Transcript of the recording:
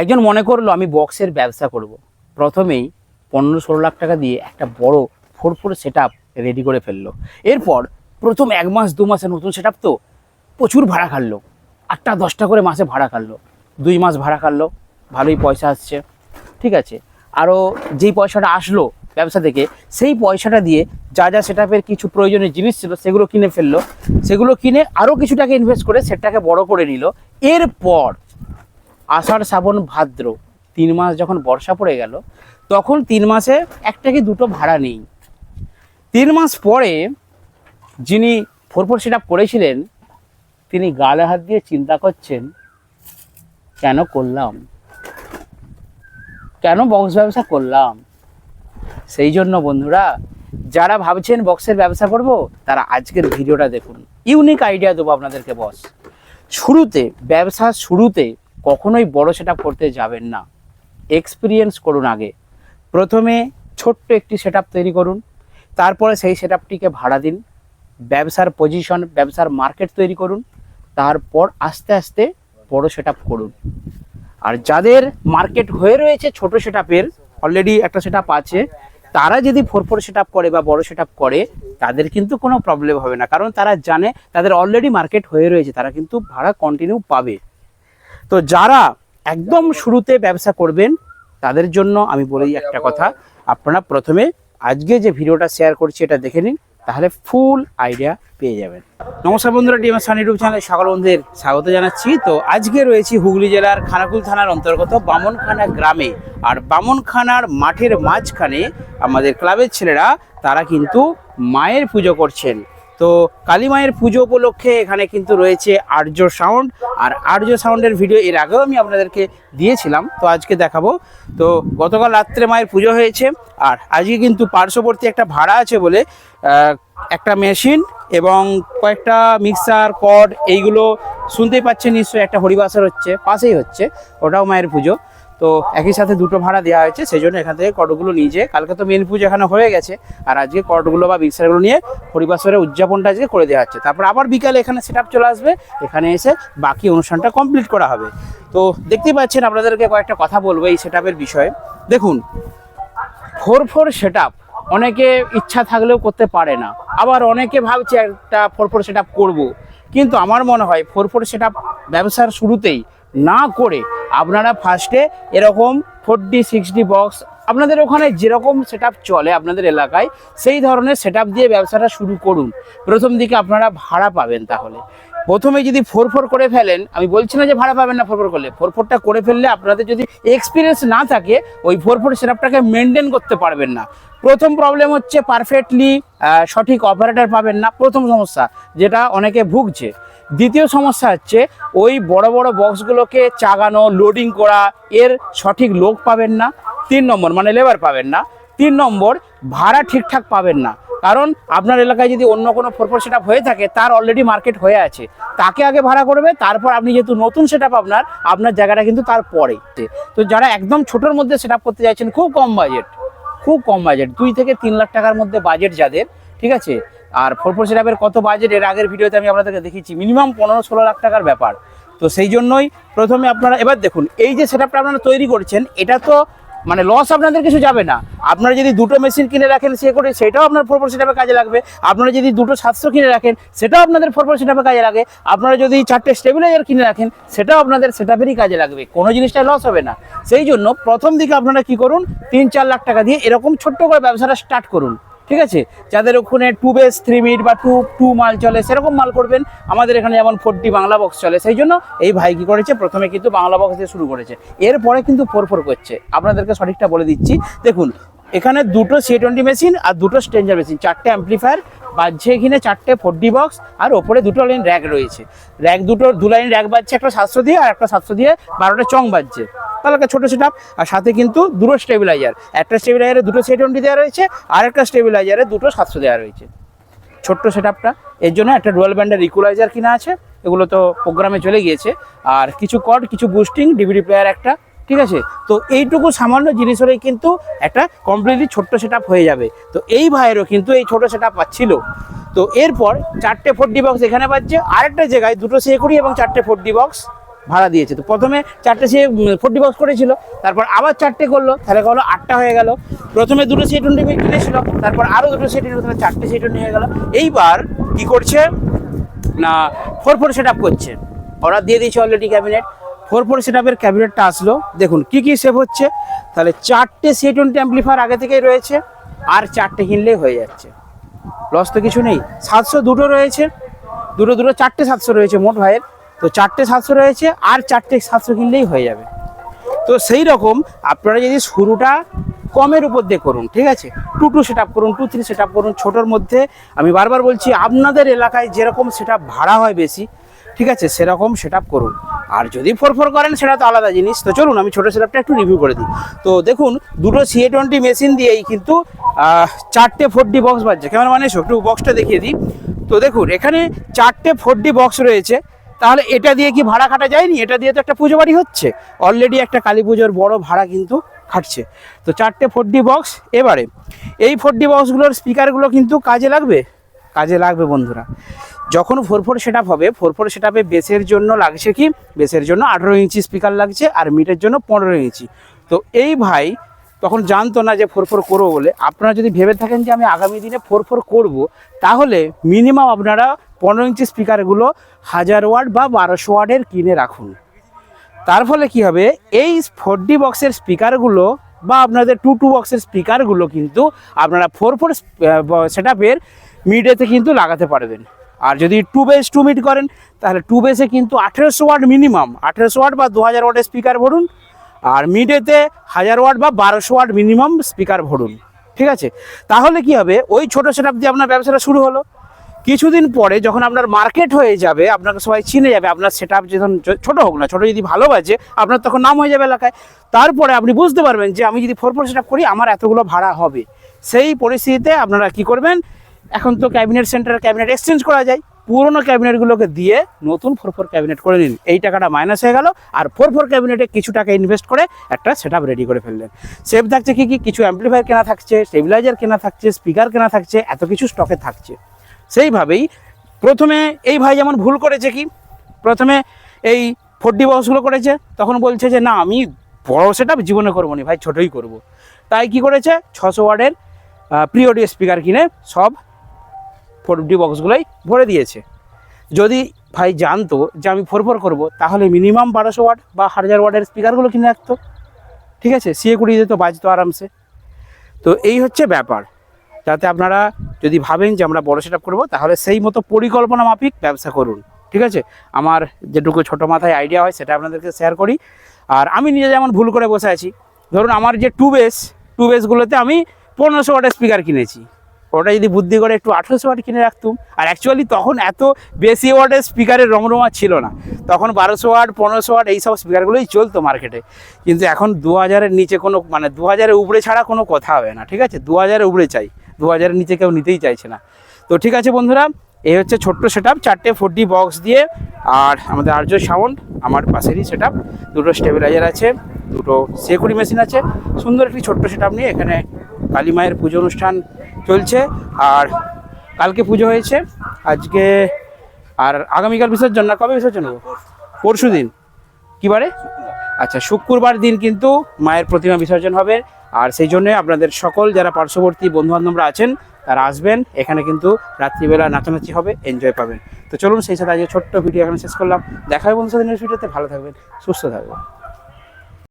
একজন মনে করল, আমি বক্সের ব্যবসা করব। প্রথমেই পনেরো ষোলো লাখ টাকা দিয়ে একটা বড় ফোর ফোর সেট রেডি করে ফেলল। এরপর প্রথম এক মাস, দু মাসে নতুন সেট তো প্রচুর ভাড়া খাটলো। আটটা, দশটা করে মাসে ভাড়া খাটলো। দুই মাস ভাড়া খাটলো, ভালোই পয়সা আসছে, ঠিক আছে? আরও যেই পয়সাটা আসলো ব্যবসা থেকে, সেই পয়সাটা দিয়ে যা যা সেটাপের কিছু প্রয়োজনীয় জিনিস ছিল, সেগুলো কিনে ফেলল। সেগুলো কিনে আরও কিছু টাকা ইনভেস্ট করে সেটাকে বড় করে নিল। এরপর আষাঢ় শ্রাবণ ভাদ্র, তিন মাস যখন বর্ষা পড়ে গেল, তখন তিন মাসে একটা কি দুটো ভাড়া নেই। তিন মাস পরে যিনি ফোর ফোর সেট করেছিলেন তিনি গালে হাত দিয়ে চিন্তা করছেন, কেন করলাম? কেন বক্স ব্যবসা করলাম? সেই জন্য বন্ধুরা, যারা ভাবছেন বক্সের ব্যবসা করব, তারা আজকের ভিডিওটা দেখুন। ইউনিক আইডিয়া দেবো আপনাদেরকে বস শুরুতে, ব্যবসা শুরুতে কখনোই বড় সেট করতে যাবেন না। এক্সপিরিয়েন্স করুন আগে। প্রথমে ছোট্ট একটি সেট তৈরি করুন। তারপরে সেই সেট ভাড়া দিন। ব্যবসার পজিশন ব্যবসার মার্কেট তৈরি করুন। তারপর আস্তে আস্তে বড় সেট করুন। আর যাদের মার্কেট হয়ে রয়েছে ছোট সেট অলরেডি একটা সেট আছে, তারা যদি ফোর ফোর সেট করে বা বড় সেট করে, তাদের কিন্তু কোনো প্রবলেম হবে না। কারণ তারা জানে, তাদের অলরেডি মার্কেট হয়ে রয়েছে, তারা কিন্তু ভাড়া কন্টিনিউ পাবে। তো যারা একদম শুরুতে ব্যবসা করবেন, তাদের জন্য আমি বলি একটা কথা। আপনারা প্রথমে আজকে যে ভিডিওটা শেয়ার করছি, এটা দেখে নিন, তাহলে ফুল আইডিয়া পেয়ে যাবেন। নমস্কার বন্ধুরা ডিএম সান ইউটিউব চ্যানেলে সকল বন্ধুদের স্বাগত জানাচ্ছি। তো আজকে রয়েছি হুগলি জেলার খানাকুল থানার অন্তর্গত বামনখানা গ্রামে। আর বামনখানার মাঠের মাঝখানে আমাদের ক্লাবের ছেলেরা, তারা কিন্তু মায়ের পুজো করছেন। তো কালী মায়ের পুজো উপলক্ষে এখানে কিন্তু রয়েছে আর্য সাউন্ড। আর আর্য সাউন্ডের ভিডিও এর আগেও আমি আপনাদেরকে দিয়েছিলাম, তো আজকে দেখাবো। তো গতকাল রাত্রে মায়ের পুজো হয়েছে, আর আজকে কিন্তু পার্শ্ববর্তী একটা ভাড়া আছে বলে একটা মেশিন এবং কয়েকটা মিক্সার কর্ড এইগুলো শুনতেই পাচ্ছেন নিশ্চয়ই, একটা হরিবাসর হচ্ছে, পাশেই হচ্ছে, ওটাও মায়ের পুজো। তো একই সাথে দুটো ভাড়া দেওয়া হয়েছে সেই জন্য এখান থেকে কর্ডগুলো নিয়ে যেয়ে, কালকে তো মেন পুজো এখানে হয়ে গেছে, আর আজকে কর্ডগুলো বা মিক্সারগুলো নিয়ে হরিবাসরের উদযাপনটা আজকে করে দেওয়া হচ্ছে। তারপর আবার বিকালে এখানে সেট চলে আসবে, এখানে এসে বাকি অনুষ্ঠানটা কমপ্লিট করা হবে। তো দেখতেই পাচ্ছেন আপনাদেরকে কয়েকটা কথা বলব এই সেট বিষয়ে। দেখুন ফোর ফোর সেট অনেকে ইচ্ছা থাকলেও করতে পারে না, আবার অনেকে ভাবছে একটা ফোর ফোর সেট করব। কিন্তু আমার মনে হয় ফোর ফোর সেট ব্যবসার শুরুতেই না করে আপনারা ফার্স্টে এরকম ফোরটি সিক্সটি বক্স আপনাদের ওখানে যেরকম সেট চলে আপনাদের এলাকায়, সেই ধরনের সেট দিয়ে ব্যবসাটা শুরু করুন। প্রথম দিকে আপনারা ভাড়া পাবেন তাহলে। প্রথমে যদি ফোর ফোর করে ফেলেন, আমি বলছি না যে ভাড়া পাবেন না ফোর ফোর করলে। ফোর ফোরটা করে ফেললে আপনাদের যদি এক্সপিরিয়েন্স না থাকে, ওই ফোর ফোর সেটআপটাকে মেনটেন করতে পারবেন না। প্রথম প্রবলেম হচ্ছে পারফেক্টলি সঠিক অপারেটর পাবেন না। প্রথম সমস্যা, যেটা অনেকে ভুগছে। দ্বিতীয় সমস্যা হচ্ছে, ওই বড় বড় বক্সগুলোকে চাগানো লোডিং করা, এর সঠিক লোক পাবেন না। তিন নম্বর মানে লেবার পাবেন না। তিন নম্বর, ভাড়া ঠিকঠাক পাবেন না। কারণ আপনার এলাকায় যদি অন্য কোনো ফোর সেট হয়ে থাকে, তার অলরেডি মার্কেট হয়ে আছে। তাকে আগে ভাড়া করবে, তারপর আপনি যেহেতু নতুন সেট আপনার আপনার জায়গাটা কিন্তু তার তারপরে তো যারা একদম ছোটোর মধ্যে সেট করতে চাইছেন, খুব কম বাজেট খুব কম বাজেট দুই থেকে তিন লাখ টাকার মধ্যে বাজেট যাদের, ঠিক আছে? আর ফোর ফোর সেটআপের কত বাজেট এর আগের ভিডিওতে আমি আপনাদেরকে দেখিয়েছি মিনিমাম পনেরো ষোলো লাখ টাকার ব্যাপার। তো সেই জন্যই প্রথমে আপনারা, এবার দেখুন, এই যে সেটআপটা আপনারা তৈরি করছেন, এটা তো মানে লস আপনাদের কিছু যাবে না। আপনারা যদি দুটো মেশিন কিনে রাখেন, সে করে সেটাও আপনার ফোর পার্সেন্ট কাজে লাগবে। আপনারা যদি দুটো সাতশো কিনে রাখেন, সেটাও আপনাদের ফোর পার্সেন্ট কাজে লাগে। আপনারা যদি চারটে স্টেবিলাইজার কিনে রাখেন, সেটাও আপনাদের সেটাপেরই কাজে লাগবে। কোনো জিনিসটা লস হবে না। সেই জন্য প্রথম দিকে আপনারা কি করুন, তিন চার লাখ টাকা দিয়ে এরকম ছোট্ট করে ব্যবসাটা স্টার্ট করুন। ঠিক আছে? যাদের ওখানে টু বেস থ্রি মিট বা টু টু মাল চলে, সেরকম মাল করবেন। আমাদের এখানে যেমন ফোরটি বাংলা বক্স চলে, সেই জন্য এই ভাই কি করেছে? প্রথমে কিন্তু বাংলা বক্স দিয়ে শুরু করেছে। এরপরে কিন্তু ফোর ফোর করছে। আপনাদেরকে সঠিকটা বলে দিচ্ছি। দেখুন, এখানে দুটো সি টোয়েন্টি মেশিন আর দুটো স্ট্রেঞ্জার মেশিন চারটে অ্যাম্পলিফায়ার বাজছে এখানে চারটে ফোরটি বক্স আর ওপরে দুটো লাইন র্যাক রয়েছে। র্যাক দুটো, দু লাইন র্যাক বাজছে, একটা সাতশো দিয়ে আর একটা সাতশো দিয়ে বারোটা চং বাজছে। তাহলে একটা ছোটো সেট আর সাথে কিন্তু দুটো স্টেবিলাইজার একটা স্টেবিলাইজারে দুটো সি টোয়েন্টি দেওয়া রয়েছে আর একটা স্টেবিলাইজারে দুটো সাতশো দেওয়া রয়েছে। ছোট্ট সেট এর জন্য একটা ডুয়াল ব্যান্ডের ইকুয়ালাইজার কিনা আছে, এগুলো তো প্রোগ্রামে চলে গিয়েছে। আর কিছু কর্ড কিছু বুস্টিং ডিভিডি প্লেয়ার একটা, ঠিক আছে? তো এইটুকু সামান্য জিনিস হলেই কিন্তু একটা কমপ্লিটলি ছোট্ট সেট হয়ে যাবে। তো এই ভাইয়েরও কিন্তু এই ছোট সেট পাচ্ছিল। তো এরপর চারটে ফোর ডি বক্স এখানে পাচ্ছে আরেকটা জায়গায় দুটো সেকুড়ি এবং চারটে ফোর ডি বক্স ভাড়া দিয়েছে। তো প্রথমে চারটে সে ফোর্টি বক্স করেছিল, তারপর আবার চারটে করল, তাহলে হলো আটটা হয়ে গেল। প্রথমে দুটো সি টোয়েন্টি কিনেছিল, তারপর আরও দুটো সি টোয়েন্টি চারটে সি টোয়েন্টি হয়ে গেল। এইবার কি করছে? না ফোর ফোর সেট আপ করছে। অর্ডার দিয়ে দিয়েছে already cabinet four four set আপের ক্যাবিনেটটা আসলো। দেখুন, কি কি সেভ হচ্ছে? তাহলে চারটে সি টোয়েন্টি অ্যাম্পলিফায়ার আগে থেকেই রয়েছে, আর চারটে কিনলেই হয়ে যাচ্ছে। লস তো কিছু নেই। সাতশো দুটো রয়েছে। দুটো দুটো, চারটে সাতশো রয়েছে মোট ভাইয়ের। তো চারটে সাতশো রয়েছে, আর চারটে সাতশো কিনলেই হয়ে যাবে। তো সেই রকম আপনারা যদি শুরুটা কমের উপর দিয়ে করুন, ঠিক আছে? টু টু সেট করুন, টু থ্রি সেট করুন, ছোটোর মধ্যে আমি বারবার বলছি, আপনাদের এলাকায় যেরকম সেট ভাড়া হয় বেশি, ঠিক আছে, সেরকম সেট করুন। আর যদি ফোর ফোর করেন, সেটা তো আলাদা জিনিস। তো চলুন, আমি ছোটো সেটআপটা একটু রিভিউ করে দিই। তো দেখুন, দুটো সিএ টোয়েন্টি মেশিন দিয়েই কিন্তু চারটে ফোর ডি বক্স বাজছে। কেমন মানে একটু বক্সটা দেখিয়ে দিই। তো দেখুন, এখানে চারটে ফোর ডি বক্স রয়েছে। তাহলে এটা দিয়ে কি ভাড়া খাটা যায়নি? এটা দিয়ে তো একটা পুজো বাড়ি হচ্ছে। অলরেডি একটা কালী পুজোর বড় ভাড়া কিন্তু খাটছে। তো চারটে ফোর ডি বক্স, এবারে এই ফোর ডি বক্সগুলোর স্পিকারগুলো কিন্তু কাজে লাগবে? কাজে লাগবে বন্ধুরা। যখন ফোর ফোর সেট আপ হবে, ফোর ফোর সেট আপে বেসের জন্য লাগছে কি? বেসের জন্য আঠেরো ইঞ্চি স্পিকার লাগছে আর মিটের জন্য পনেরো ইঞ্চি। তো এই ভাই তখন জানতো না যে ফোর ফোর করব বলে। আপনারা যদি ভেবে থাকেন যে আমি আগামী দিনে ফোর ফোর করব, তাহলে মিনিমাম আপনারা পনেরো ইঞ্চি স্পিকারগুলো হাজার ওয়াট বা বারোশো ওয়াটের কিনে রাখুন। তার ফলে কি হবে? এই ফোর ডি বক্সের স্পিকারগুলো বা আপনাদের টু টু বক্সের স্পিকারগুলো কিন্তু আপনারা ফোর ফোর সেট আপের মিডেতে কিন্তু লাগাতে পারবেন। আর যদি টু বেস, টু মিট করেন, তাহলে টু বেসে কিন্তু আঠেরোশো ওয়াট মিনিমাম আঠেরোশো ওয়াট বা দু হাজার ওয়াটের স্পিকার ভরুন। আর মিডেতে হাজার ওয়াট বা বারোশো ওয়াট মিনিমাম স্পিকার ভরুন, ঠিক আছে? তাহলে কি হবে? ওই ছোটো সেট দিয়ে আপনার ব্যবসাটা শুরু হলো। কিছুদিন পরে যখন আপনার মার্কেট হয়ে যাবে, আপনাকে সবাই চিনে যাবে, আপনার সেট আপ যখন ছোট হোক না, ছোটো যদি ভালো বাজে, আপনার তখন নাম হয়ে যাবে এলাকায়। তারপরে আপনি বুঝতে পারবেন যে আমি যদি ফোর ফোর সেট করি, আমার এতগুলো ভাড়া হবে। সেই পরিস্থিতিতে আপনারা কি করবেন? এখন তো ক্যাবিনেট সেন্টার ক্যাবিনেট এক্সচেঞ্জ করা যায়। পুরোনো ক্যাবিনেটগুলোকে দিয়ে নতুন ফোর ফোর ক্যাবিনেট করে নিন। এই টাকাটা মাইনাস হয়ে গেল আর ফোর ফোর ক্যাবিনেটে কিছু টাকা ইনভেস্ট করে একটা সেট রেডি করে ফেললেন। সেভ থাকছে কি কি? কিছু অ্যাম্পলিফায়ার কেনা থাকছে স্টেবিলাইজার কেনা থাকছে স্পিকার কেনা থাকছে, এত কিছু স্টকে থাকছে। সেইভাবেই প্রথমে এই ভাই যেমন ভুল করেছে কি? প্রথমে এই ফোর্টি বক্সগুলো করেছে, তখন বলছে যে, না, আমি বড় সেটা জীবনে করব না, ভাই, ছোটোই করব। তাই কি করেছে? ছশো ওয়ার্ডের প্রিওডিও স্পিকার কিনে সব ফোর্টি বক্সগুলোই ভরে দিয়েছে। যদি ভাই জানতো যে আমি ফোর ফোর করব, তাহলে মিনিমাম বারোশো ওয়াট বা হাজার ওয়াটের স্পিকারগুলো কিনে রাখতো। ঠিক আছে? সিএ কুড়ি দিত, বাজতো আরামসে। তো এই হচ্ছে ব্যাপার। যাতে আপনারা যদি ভাবেন যে আমরা বড় সেট আপ করব, তাহলে সেই মতো পরিকল্পনা মাফিক ব্যবসা করুন। ঠিক আছে? আমার যেটুকু ছোটো মাথায় আইডিয়া হয়, সেটা আপনাদেরকে শেয়ার করি। আর আমি নিজে যেমন ভুল করে বসে আছি, ধরুন আমার যে টু বেস টু বেসগুলোতে আমি পনেরোশো ওয়াটের স্পিকার কিনেছি। ওটা যদি বুদ্ধি করে একটু আঠেরোশো ওয়াট কিনে রাখতুম, আর অ্যাকচুয়ালি তখন এত বেশি ওয়াটের স্পিকারের রমরমা ছিল না। তখন বারোশো ওয়াট, পনেরোশো ওয়াট এইসব স্পিকারগুলোই চলতো মার্কেটে কিন্তু এখন দু হাজারের নিচে কোনো মানে দু হাজারের উপরে ছাড়া কোনো কথা হবে না, ঠিক আছে? দু হাজারের উপরে চাই দু হাজারের নিচে কেউ নিতেই চাইছে না। তো ঠিক আছে বন্ধুরা এই হচ্ছে ছোট্ট সেট আপ চারটে ফোরটি বক্স দিয়ে, আর আমাদের আর্য সাউন্ড আমার পাশেরই সেট দুটো স্টেবিলাইজার আছে, দুটো সেকুরি মেশিন আছে। সুন্দর একটি ছোট্ট সেট নিয়ে এখানে কালী মায়ের পুজো অনুষ্ঠান চলছে। আর কালকে পুজো হয়েছে। আজকে আর আগামীকাল বিসর্জন না? কবে বিসর্জন হব? পরশু দিন। কী বারে? আচ্ছা শুক্রবার দিন কিন্তু মায়ের প্রতিমা বিসর্জন হবে। আর সেই জন্য আপনাদের সকল যারা পার্শ্ববর্তী বন্ধুবান্ধবরা আছেন, তারা আসবেন। এখানে কিন্তু রাত্রিবেলা নাচানাচি হবে, এনজয় পাবেন। তো চলুন, সেই সাথে আজকে ছোট্ট ভিডিও এখানে শেষ করলাম। দেখা হবে বন্ধুদের নেক্সট ভিডিওতে ভালো থাকবেন, সুস্থ থাকবেন।